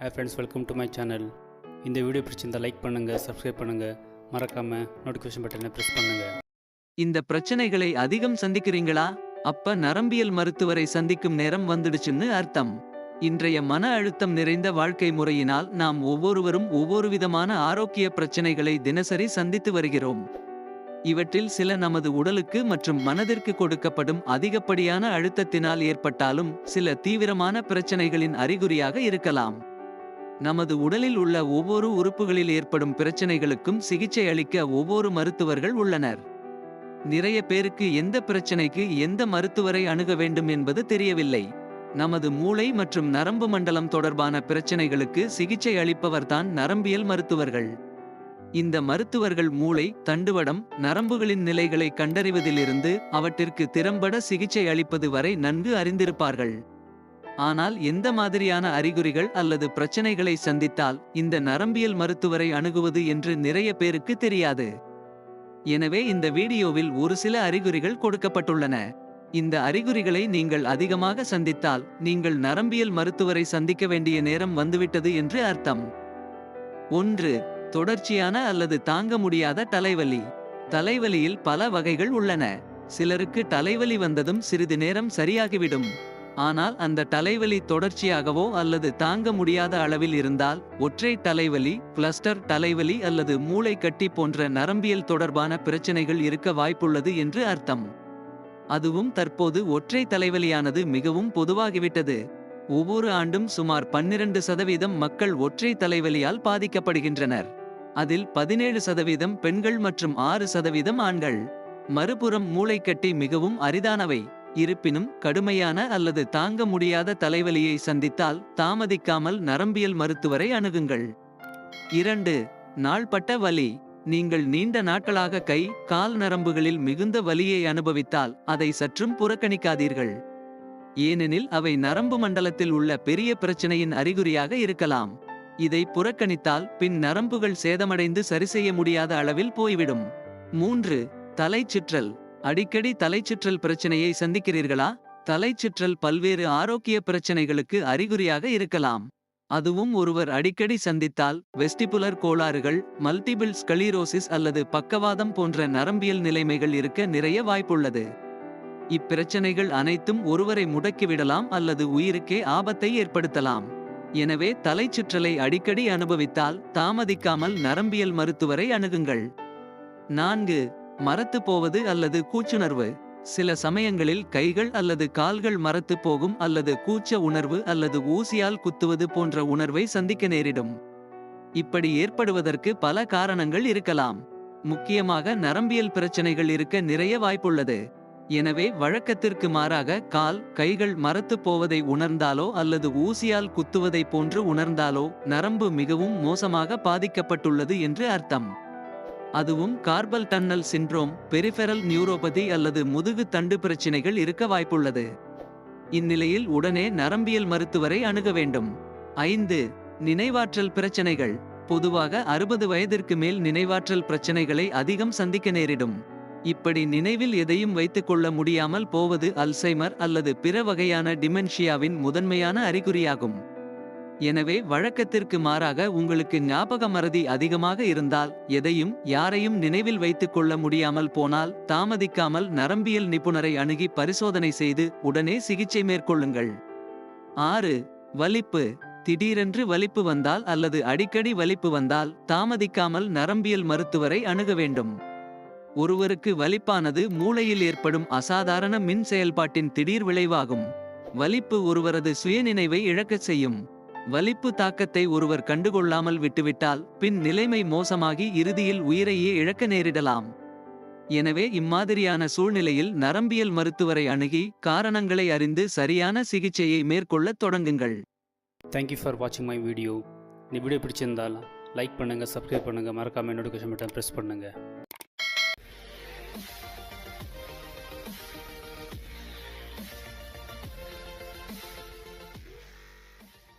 Hey friends welcome to my channel இந்த video பிடிச்சிருந்தால் like பண்ணுங்கள் சப்ஸ்கிரைப் பண்ணுங்கள் மறக்காமல் நோட்டிஃபிகேஷன் பட்டனை ப்ரெஸ் பண்ணுங்கள் இந்த பிரச்சனைகளை அதிகம் சந்திக்கிறீங்களா? அப்ப நரம்பியல் மருத்துவரை சந்திக்கும் நேரம் வந்துடுச்சுன்னு அர்த்தம். இன்றைய மன அழுத்தம் நிறைந்த வாழ்க்கை முறையினால் நாம் ஒவ்வொருவரும் ஒவ்வொரு விதமான ஆரோக்கிய பிரச்சனைகளை தினசரி சந்தித்து வருகிறோம். இவற்றில் சில நமது உடலுக்கு மற்றும் மனதிற்கு கொடுக்கப்படும் அதிகப்படியான அழுத்தத்தினால் ஏற்பட்டாலும் சில தீவிரமான பிரச்சனைகளின் அறிகுறியாக இருக்கலாம். நமது உடலில் உள்ள ஒவ்வொரு உறுப்புகளில் ஏற்படும் பிரச்சனைகளுக்கும் சிகிச்சை அளிக்க ஒவ்வொரு மருத்துவர்கள் உள்ளனர். நிறைய பேருக்கு எந்த பிரச்சனைக்கு எந்த மருத்துவரை அணுக வேண்டும் என்பது தெரியவில்லை. நமது மூளை மற்றும் நரம்பு மண்டலம் தொடர்பான பிரச்சனைகளுக்கு சிகிச்சை அளிப்பவர்தான் நரம்பியல் மருத்துவர்கள். இந்த மருத்துவர்கள் மூளை தண்டுவடம் நரம்புகளின் நிலைகளை கண்டறிவதிலிருந்து அவற்றிற்கு திறம்பட சிகிச்சை அளிப்பது வரை நன்கு அறிந்திருப்பார்கள். ஆனால் எந்த மாதிரியான அறிகுறிகள் அல்லது பிரச்சனைகளை சந்தித்தால் இந்த நரம்பியல் மருத்துவரை அணுகுவது என்று நிறைய பேருக்கு தெரியாது. எனவே இந்த வீடியோவில் ஒரு சில அறிகுறிகள் கொடுக்கப்பட்டுள்ளன. இந்த அறிகுறிகளை நீங்கள் அதிகமாக சந்தித்தால் நீங்கள் நரம்பியல் மருத்துவரை சந்திக்க வேண்டிய நேரம் வந்துவிட்டது என்று அர்த்தம். ஒன்று தொடர்ச்சியான அல்லது தாங்க முடியாத தலைவலி. தலைவலியில் பல வகைகள் உள்ளன. சிலருக்கு தலைவலி வந்ததும் சிறிது நேரம் சரியாகிவிடும். ஆனால் அந்த தலைவலி தொடர்ச்சியாகவோ அல்லது தாங்க முடியாத அளவில் இருந்தால் ஒற்றை தலைவலி கிளஸ்டர் தலைவலி அல்லது மூளை கட்டி போன்ற நரம்பியல் தொடர்பான பிரச்சனைகள் இருக்க வாய்ப்புள்ளது என்று அர்த்தம். அதுவும் தற்போது ஒற்றை தலைவலியானது மிகவும் பொதுவாகிவிட்டது. ஒவ்வொரு ஆண்டும் சுமார் பன்னிரண்டு சதவீதம் மக்கள் ஒற்றை தலைவலியால் பாதிக்கப்படுகின்றனர். அதில் பதினேழு சதவீதம் பெண்கள் மற்றும் ஆறு சதவீதம் ஆண்கள். மறுபுறம் மூளைக்கட்டி மிகவும் அரிதானவை. இருப்பினும் கடுமையான அல்லது தாங்க முடியாத தலைவலியை சந்தித்தால் தாமதிக்காமல் நரம்பியல் மருத்துவரை அணுகுங்கள். இரண்டு நாள்பட்ட வலி. நீங்கள் நீண்ட நாட்களாக கை கால் நரம்புகளில் மிகுந்த வலியை அனுபவித்தால் அதை சற்றும் புறக்கணிக்காதீர்கள். ஏனெனில் அவை நரம்பு மண்டலத்தில் உள்ள பெரிய பிரச்சனையின் அறிகுறியாக இருக்கலாம். இதை புறக்கணித்தால் பின் நரம்புகள் சேதமடைந்து சரிசெய்ய முடியாத அளவில் போய்விடும். மூன்று தலைச்சுற்றல் அடிக்கடி தலைச்சுற்றல் பிரச்சனையை சந்திக்கிறீர்களா? தலைச்சுற்றல் பல்வேறு ஆரோக்கிய பிரச்சனைகளுக்கு அறிகுறியாக இருக்கலாம். அதுவும் ஒருவர் அடிக்கடி சந்தித்தால் வெஸ்டிபுலர் கோளாறுகள் மல்டிபிள் ஸ்கலீரோசிஸ் அல்லது பக்கவாதம் போன்ற நரம்பியல் நிலைமைகள் இருக்க நிறைய வாய்ப்புள்ளது. இப்பிரச்சனைகள் அனைத்தும் ஒருவரை முடக்கிவிடலாம் அல்லது உயிருக்கே ஆபத்தை ஏற்படுத்தலாம். எனவே தலைச்சுற்றலை அடிக்கடி அனுபவித்தால் தாமதிக்காமல் நரம்பியல் மருத்துவரை அணுகுங்கள். நான்கு மரத்து போவது அல்லது கூச்சுணர்வு. சில சமயங்களில் கைகள் அல்லது கால்கள் மரத்து போகும் அல்லது கூச்ச உணர்வு அல்லது ஊசியால் குத்துவது போன்ற உணர்வை சந்திக்க நேரிடும். இப்படி ஏற்படுவதற்கு பல காரணங்கள் இருக்கலாம். முக்கியமாக நரம்பியல் பிரச்சனைகள் இருக்க நிறைய வாய்ப்புள்ளது. எனவே வழக்கத்திற்கு மாறாக கால் கைகள் மரத்து போவதை உணர்ந்தாலோ அல்லது ஊசியால் குத்துவதை போன்று உணர்ந்தாலோ நரம்பு மிகவும் மோசமாக பாதிக்கப்பட்டுள்ளது என்று அர்த்தம். அதுவும் carpal tunnel syndrome peripheral neuropathy அல்லது முதுகு தண்டு பிரச்சினைகள் இருக்க வாய்ப்புள்ளது. இந்நிலையில் உடனே நரம்பியல் மருத்துவரை அணுக வேண்டும். ஐந்து நினைவாற்றல் பிரச்சனைகள். பொதுவாக அறுபது வயதிற்கு மேல் நினைவாற்றல் பிரச்சனைகளை அதிகம் சந்திக்க நேரிடும். இப்படி நினைவில் எதையும் வைத்துக் கொள்ள முடியாமல் போவது அல்சைமர் அல்லது பிற வகையான டிமென்ஷியாவின் முதன்மையான அறிகுறியாகும். எனவே வழக்கத்திற்கு மாறாக உங்களுக்கு ஞாபக மறதி அதிகமாக இருந்தால் எதையும் யாரையும் நினைவில் வைத்துக் கொள்ள முடியாமல் போனால் தாமதிக்காமல் நரம்பியல் நிபுணரை அணுகி பரிசோதனை செய்து உடனே சிகிச்சை மேற்கொள்ளுங்கள். ஆறு வலிப்பு. திடீரென்று வலிப்பு வந்தால் அல்லது அடிக்கடி வலிப்பு வந்தால் தாமதிக்காமல் நரம்பியல் மருத்துவரை அணுக வேண்டும். ஒருவருக்கு வலிப்பானது மூளையில் ஏற்படும் அசாதாரண மின் செயல்பாட்டின் திடீர் விளைவாகும். வலிப்பு ஒருவரது சுயநினைவை இழக்கச் செய்யும். வலிப்பு தாக்கத்தை ஒருவர் கண்டுகொள்ளாமல் விட்டுவிட்டால் பின் நிலைமை மோசமாகி இறுதியில் உயிரையே இழக்க நேரிடலாம். எனவே இம்மாதிரியான சூழ்நிலையில் நரம்பியல் மருத்துவரை அணுகி காரணங்களை அறிந்து சரியான சிகிச்சையை மேற்கொள்ளத் தொடங்குங்கள். தேங்க்யூ ஃபார் வாட்சிங் மை வீடியோ இந்த வீடியோ பிடிச்சிருந்தால் லைக் பண்ணுங்கள் சப்ஸ்கிரைப் பண்ணுங்கள் மறக்காமல் நோட்டிஃபிகேஷன் பட்டன் ப்ரெஸ் பண்ணுங்கள்